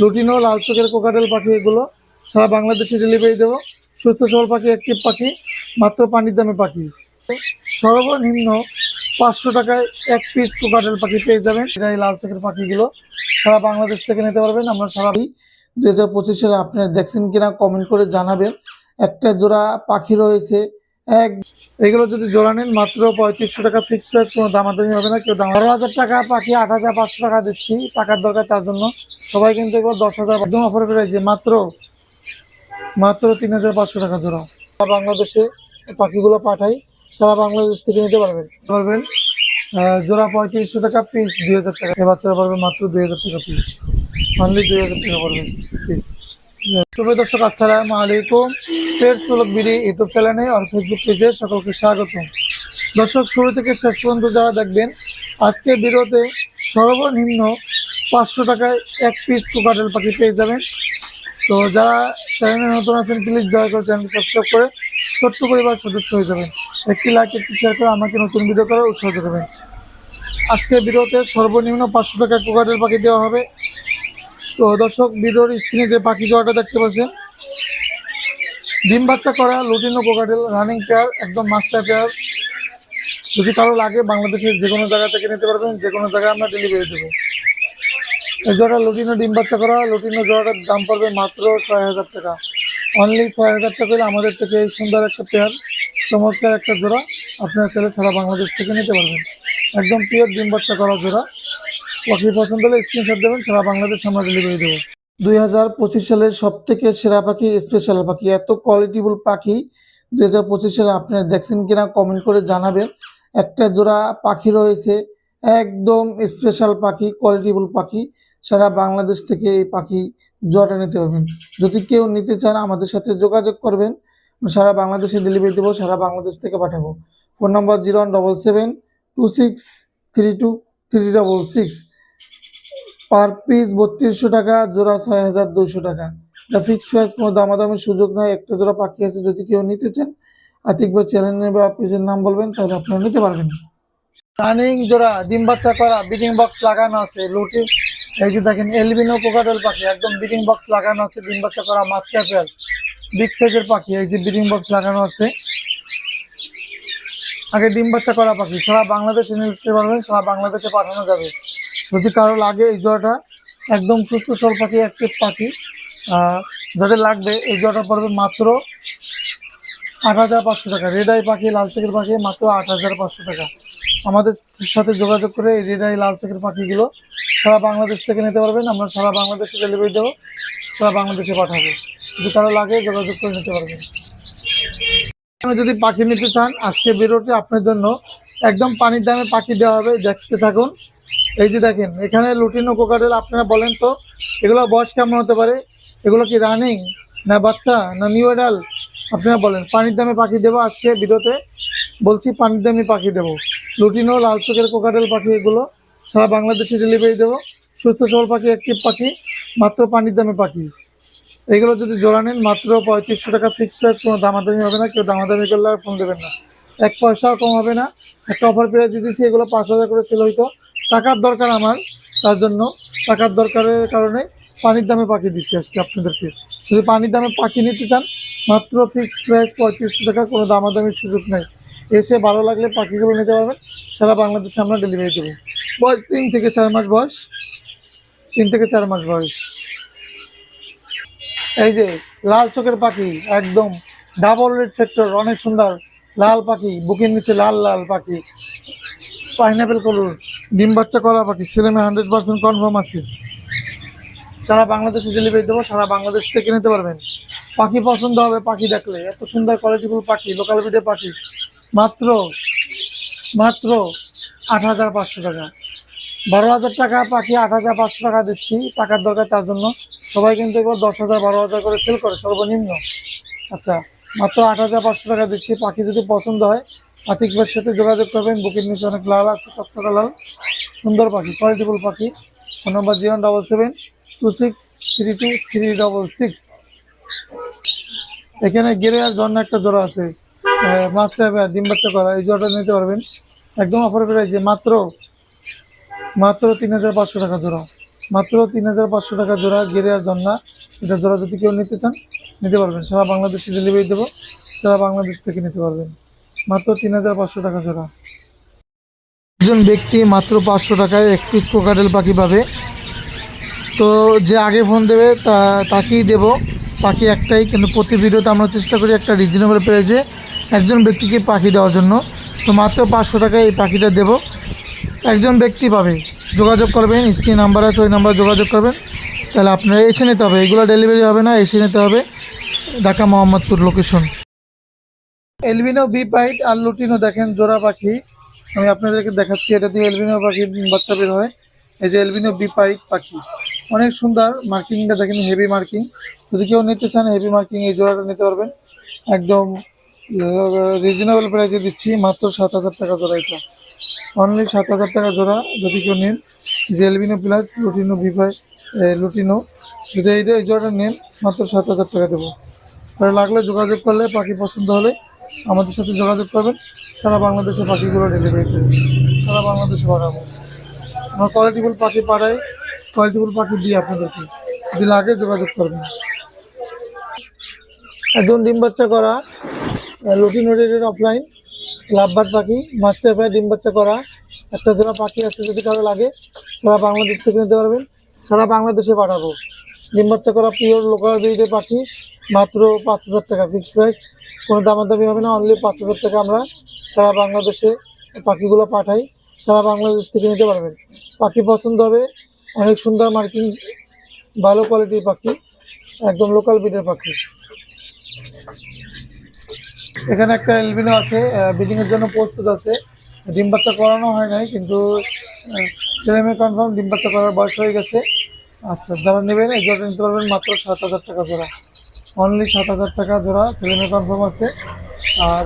Lutino লাল চোখের cockatiel পাখি এগুলো। সারা বাংলাদেশে ডেলিভারি দেবো। সুস্থ সবল পাখি অ্যাক্টিভ পাখি, মাত্র পানির দামে পাখি। সর্বনিম্ন পাঁচশো টাকায় এক পিস কোকাটেল পাখি পেয়ে যাবেন। এটা এই লাল চোখের পাখিগুলো। সারা বাংলাদেশ থেকে নিতে পারবেন। আমরা সারা দুই হাজার পঁচিশ সালে আপনারা দেখছেন কিনা কমেন্ট করে জানাবেন। একটা জোড়া পাখি রয়েছে এক এগুলো যদি জোড়া নেন মাত্র পঁয়ত্রিশশো টাকা ফিক্সড প্রাইস কোনো দামাদামি হবে না, কেউ দাম বারো হাজার টাকা পাখি আট হাজার পাঁচশো টাকা দিচ্ছি, টাকার দরকার তার জন্য। সবাই কিন্তু এবার দশ হাজার একদম অফার পেয়েছে মাত্র মাত্র তিন হাজার পাঁচশো টাকা জোড়া। বাংলাদেশে পাখিগুলো পাঠাই, সারা বাংলাদেশ থেকে নিতে পারবেন। পারবেন জোড়া পঁয়ত্রিশশো টাকা পিস দুই হাজার টাকা। সে বাচ্চারা পারবে মাত্র দুই হাজার টাকা পিস অনলি দুই হাজার টাকা পড়বে পিস শুভ দর্শক, আসসালামু আলাইকুম। পেট সুলভ বিডি ইউটিউব চ্যানেলে আর ফেসবুক পেজে সকলকে স্বাগত। দর্শক, শুরু থেকে শেষ পর্যন্ত যারা দেখবেন, আজকে ভিডিওতে সর্বনিম্ন পাঁচশো টাকায় এক পিস কোকাটেল পাখি পেয়ে যাবেন। তো যারা চ্যানেলে নতুন আছেন প্লিজ দয়া করে চ্যানেল সাবস্ক্রাইব করে ছোট্ট পরিবার সদস্য হয়ে যাবেন। একটি লাইক একটি শেয়ার করে আমাকে নতুন ভিডিও করার উৎসাহ করবেন আজকে ভিডিওতে সর্বনিম্ন পাঁচশো টাকা কোকাটেল পাখি দেওয়া হবে। তো দর্শক ভিডিওর স্ক্রিনে যে পাখি জোড়াটা দেখতে পাচ্ছেন, ডিম বাচ্চা করা, লুটিনো কোকাটেল রানিং পেয়ার একদম মাস্টার পেয়ার যদি কারও লাগে, বাংলাদেশের যে কোনো জায়গা থেকে নিতে পারবেন, যে কোনো জায়গায় আমরা ডেলিভারি দেবো। এই জোড়া লুটিনো, ডিম বাচ্চা করা, লুটিনো জোড়াটার দাম পড়বে মাত্র ছয় হাজার টাকা। অনলি ছয় হাজার টাকা হলে আমাদের থেকে এই সুন্দর একটা পেয়ার চমৎকার একটা জোড়া আপনারা চাইলে সারা বাংলাদেশ থেকে নিতে পারবেন। একদম পিওর ডিম বাচ্চা করা জোড়া। পাখি পছন্দ হলে স্ক্রিনশট দেবেন, সারা বাংলাদেশ আমরা ডেলিভারি দেবো। দুই হাজার পঁচিশ সালের সব থেকে সেরা পাখি স্পেশাল পাখি। এত কোয়ালিটিফুল পাখি, দুই হাজার পঁচিশ সালে আপনারা দেখছেন কিনা কমেন্ট করে জানাবেন। একটা জোড়া পাখি রয়েছে, একদম স্পেশাল পাখি কোয়ালিটিফুল পাখি। সারা বাংলাদেশ থেকে এই পাখি জোড়াটা নিতে পারবেন। যদি কেউ নিতে চান, আমাদের সাথে যোগাযোগ করবেন। সারা বাংলাদেশে ডেলিভারি দেবো, সারা বাংলাদেশ থেকে পাঠাবো। Phone number zero one double seven two six three two three double six per piece বত্রিশশো টাকা, জোড়া ছয় হাজার দুইশো টাকা। এটা ফিক্সড প্রাইস কোনো দামাদামের সুযোগ নয় একটা জোড়া পাখি আছে, যদি কেউ নিতে চান, আতিক বা বা পিসের নাম বলবেন, তাহলে আপনারা নিতে পারবেন। রানিং জোড়া ডিম বাচ্চা করা বিডিং বক্স লাগানো আছে, লুটি। এই যে দেখেন এলবিনো কোকাটেল পাখি, একদম বিডিং বক্স লাগানো আছে ডিম বাচ্চা করা মাস্টার বিগ সাইজের পাখি, এই যে বিডিং বক্স লাগানো আছে। আগে ডিম বাচ্চা করা পাখি, সারা বাংলাদেশে নিতে পারবেন সারা বাংলাদেশে পাঠানো যাবে। যদি কারও লাগে এই জোড়াটা, একদম সুস্থ সল পাখি অ্যাক্টিভ পাখি। যাদের লাগবে, এই জোড়াটা পড়বে মাত্র আট হাজার পাঁচশো টাকা। রেডাই পাখি, লাল চোখের পাখি, মাত্র আট হাজার পাঁচশো টাকা। আমাদের সাথে যোগাযোগ করে এই রেডাই লাল চোখের পাখিগুলো সারা বাংলাদেশ থেকে নিতে পারবেন। আমরা সারা বাংলাদেশে ডেলিভারি দেবো, সারা বাংলাদেশে পাঠাবো। যদি কারও লাগে, যোগাযোগ করে নিতে পারবেন। যদি পাখি নিতে চান আজকে ভিডিওটি আপনার জন্য। একদম পানির দামে পাখি দেওয়া হবে। দেখতে থাকুন। এই যে দেখেন, এখানে লুটিনো কোকাটেল আপনারা বলেন তো, এগুলো বয়স কেমন হতে পারে? এগুলো কি রানিং না বাচ্চা না নিউ এডাল আপনারা বলেন, পানির দামে পাখি দেবো আজকে ভিডিওতে। বলছি পানির দামে পাখি দেবো। লুটিনো, লাল চোখের কোকাটেল পাখি এগুলো সারা বাংলাদেশে ডেলিভারি দেবো। সুস্থ সবল পাখি অ্যাক্টিভ পাখি, মাত্র পানির দামে পাখি। এগুলো যদি জোড়া নেন, মাত্র পঁয়ত্রিশশো টাকা ফিক্সড প্রাইস কোনো দামাদামি হবে না, কেউ দামাদামি করলে আর ফোন দেবেন না। এক পয়সাও কম হবে না। একটা অফার পেয়ে দিয়েছি, এগুলো পাঁচ হাজার করে ছিল হয়তো টাকার দরকার আমার, তার জন্য টাকার দরকারের কারণে পানির দামে পাখি দিচ্ছি আজকে আপনাদেরকে। যদি পানির দামে পাখি নিতে চান, মাত্র ফিক্সড প্রাইস পঁয়ত্রিশশো টাকা, কোনো দামাদামির সুযোগ নেই। এসে ভালো লাগলে পাখিগুলো নিতে পারবেন, সারা বাংলাদেশে আমরা ডেলিভারি দেবো। বয়স তিন থেকে চার মাস বয়স। তিন থেকে চার মাস বয়স। এই যে লাল চোখের পাখি, একদম ডাবল রেড ফ্যাক্টর অনেক সুন্দর। লাল পাখি, বুকের নিচে লাল লাল পাখি। পাইনাপেল কলর ডিম বাচ্চা করা পাখি ছেলেমেয়ে হান্ড্রেড পার্সেন্ট কনফার্ম আছে। সারা বাংলাদেশে ডেলিভারি দেবো, সারা বাংলাদেশ থেকে নিতে পারবেন। পাখি পছন্দ হবে পাখি দেখলে, এত সুন্দর কোয়ালিটিফুল পাখি লোকাল বিটের পাখি। মাত্র মাত্র আট হাজার পাঁচশো টাকা। বারো হাজার টাকা পাখি, আট হাজার পাঁচশো টাকা দিচ্ছি, টাকার দরকার তার জন্য। সবাই কিন্তু এবার দশ হাজার, বারো হাজার করে সেল করে, সর্বনিম্ন। আচ্ছা মাত্র আট হাজার পাঁচশো টাকা দিচ্ছি, পাখি যদি পছন্দ হয় আতিকবার সাথে যোগাযোগ করবেন। বুকের নিচে অনেক লাল আছে টকটকা লাল। সুন্দর পাখি কোয়ালিটিফুল পাখি। Phone number zero double seven two six three two three double six. এখানে গেরে আর জন্য একটা জোড়া আছে। মাছটা ডিম বাচ্চা করা, এই জোড়াটা নিতে পারবেন। একদম অফার পেয়েছে মাত্র মাত্র তিন হাজার পাঁচশো টাকা জোড়া। মাত্র তিন হাজার পাঁচশো টাকা জোড়া গেরে আর জন্না এটা জোড়া যদি কেউ নিতে চান, নিতে পারবেন। সারা বাংলাদেশে ডেলিভারি দেবো। সারা বাংলাদেশ থেকে নিতে পারবেন। মাত্র তিন হাজার পাঁচশো টাকা জোড়া। একজন ব্যক্তি মাত্র পাঁচশো টাকায় এক পিস কোকারেল পাখি পাবে। তো যে আগে ফোন দেবে, তা, তাকেই দেব। পাখি একটাই, কিন্তু প্রতি ভিডিওতে আমরা চেষ্টা করি একটা রিজনেবল প্রাইসে একজন ব্যক্তিকে পাখি দেওয়ার জন্য। তো মাত্র পাঁচশো টাকায় এই পাখিটা দেব। একজন ব্যক্তি পাবে। যোগাযোগ করবেন স্ক্রিন নাম্বার আছে, ওই নাম্বারে যোগাযোগ করবেন। তাহলে আপনারা এসে নিতে হবে। এগুলো ডেলিভারি হবে না, এসে নিতে হবে। Dhaka Mohammadpur location albino B pint আর লুটিনো, দেখেন জোড়া পাখি। আমি আপনাদেরকে দেখাচ্ছি, এটা দিয়ে এলবিনো পাখি বাচ্চা বের হয়। এই যে এলবিনো বি পাইট পাখি। অনেক সুন্দর মার্কিংটা, দেখেন হেভি মার্কিং। যদি কেউ নিতে চান, হেভি মার্কিং এই জোড়াটা নিতে পারবেন। একদম রিজনেবল প্রাইসে দিচ্ছি, মাত্র সাত হাজার টাকা জোড়া এটা। অনলি সাত হাজার টাকা জোড়া, যদি কেউ নেন। যে এলবিনো প্লাস লুটিনো বি পাই লুটিনো। যদি এই জোড়াটা নেন, মাত্র সাত হাজার টাকা দেবো। লাগলে যোগাযোগ করলে পাখি পছন্দ হলে আমাদের সাথে যোগাযোগ করবেন। সারা বাংলাদেশে পাখিগুলো ডেলিভারি করবে সারা বাংলাদেশে পাঠাবো আমরা কোয়ালিটিফুল পাখি পাঠাই কোয়ালিটিফুল পাখি দিই আপনাদেরকে দিলে আগে যোগাযোগ করবেন। একদম ডিম বাচ্চা করা লুটিন রেডের অফলাইন লাভবার পাখি মাস্টার পায়ে ডিম বাচ্চা করা। একটা জোড়া পাখি আছে যদি কারও লাগে, সারা বাংলাদেশ থেকে নিতে পারবেন। সারা বাংলাদেশে পাঠাবো। ডিম বাচ্চা করা পিওর লোকাল পাখি, মাত্র পাঁচ হাজার টাকা ফিক্সড প্রাইস কোনো দামাদামি হবে না অনলি পাঁচ হাজার টাকা আমরা সারা বাংলাদেশে পাখিগুলো পাঠাই, সারা বাংলাদেশ থেকে নিতে পারবেন। পাখি পছন্দ হবে, অনেক সুন্দর মার্কিং, ভালো কোয়ালিটির পাখি, একদম লোকাল ব্রিডের পাখি। এখানে একটা এলবিনো আছে ব্রিডিং এর জন্য প্রস্তুত আছে। ডিম বাচ্চা করানো হয় নাই, কিন্তু ছেলে মেয়ে কনফার্ম ডিম বাচ্চা করার বয়স হয়ে গেছে। আচ্ছা যারা নেবেন এই জোড়া নিতে পারবেন মাত্র সাত হাজার টাকা জোড়া। অনলি সাত হাজার টাকা জোড়া ছেলে মেয়ে কনফার্ম আছে। আর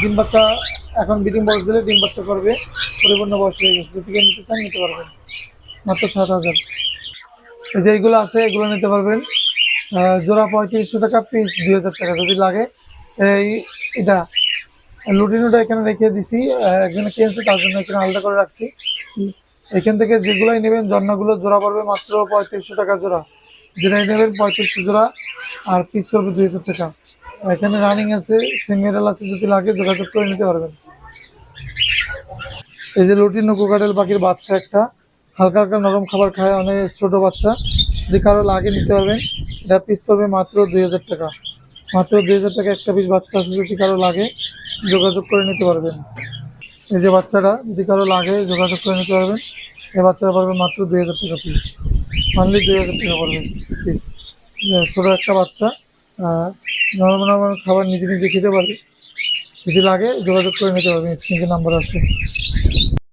ডিম বাচ্চা, এখন ব্রিডিং বয়স দিলে ডিম বাচ্চা করবে, পরিপূর্ণ বয়স হয়ে গেছে। কেউ নিতে চান, নিতে পারবেন। মাত্র সাত হাজার। এই যে এইগুলো আছে, এগুলো নিতে পারবেন। জোড়া পঁয়ত্রিশশো টাকা পিস দুই হাজার টাকা যদি লাগে। এই, এটা, লুটিনোটা এখানে রেখে দিছি। একজনে কিনছে, তার জন্য এখানে আলাদা করে রাখছি। এখান থেকে যেগুলোই নেবেন জন্নাগুলো জোড়া পড়বে মাত্র পঁয়ত্রিশশো টাকা জোড়া। যেটাই নেবেন পঁয়ত্রিশশো জোড়া আর পিস করবে দুই হাজার টাকা। এখানে রানিং আছে সিমিয়ারাল আছে, যদি লাগে যোগাযোগ করে নিতে পারবেন। এই যে লুটিনো কোকাটেল পাখির বাচ্চা একটা, হালকা হালকা নরম খাবার খায় অনেক ছোট বাচ্চা। যদি কারও লাগে নিতে পারবেন, এটা পিস পড়বে মাত্র দুই হাজার টাকা। মাত্র দুই হাজার টাকা একটা পিস বাচ্চা আছে, যদি কারও লাগে যোগাযোগ করে নিতে পারবেন। এই যে বাচ্চাটা, যদি কারও লাগে যোগাযোগ করে নিতে পারবেন, এই বাচ্চাটা পারবে মাত্র দুই হাজার টাকা পিস অনলি দুই হাজার টাকা পড়বে ছোটো একটা বাচ্চা নর্মাল নর্মাল খাবার নিজে নিজে খেতে পারবে। যদি লাগে যোগাযোগ করে নিতে পারবে স্ক্রিনে নাম্বার আছে।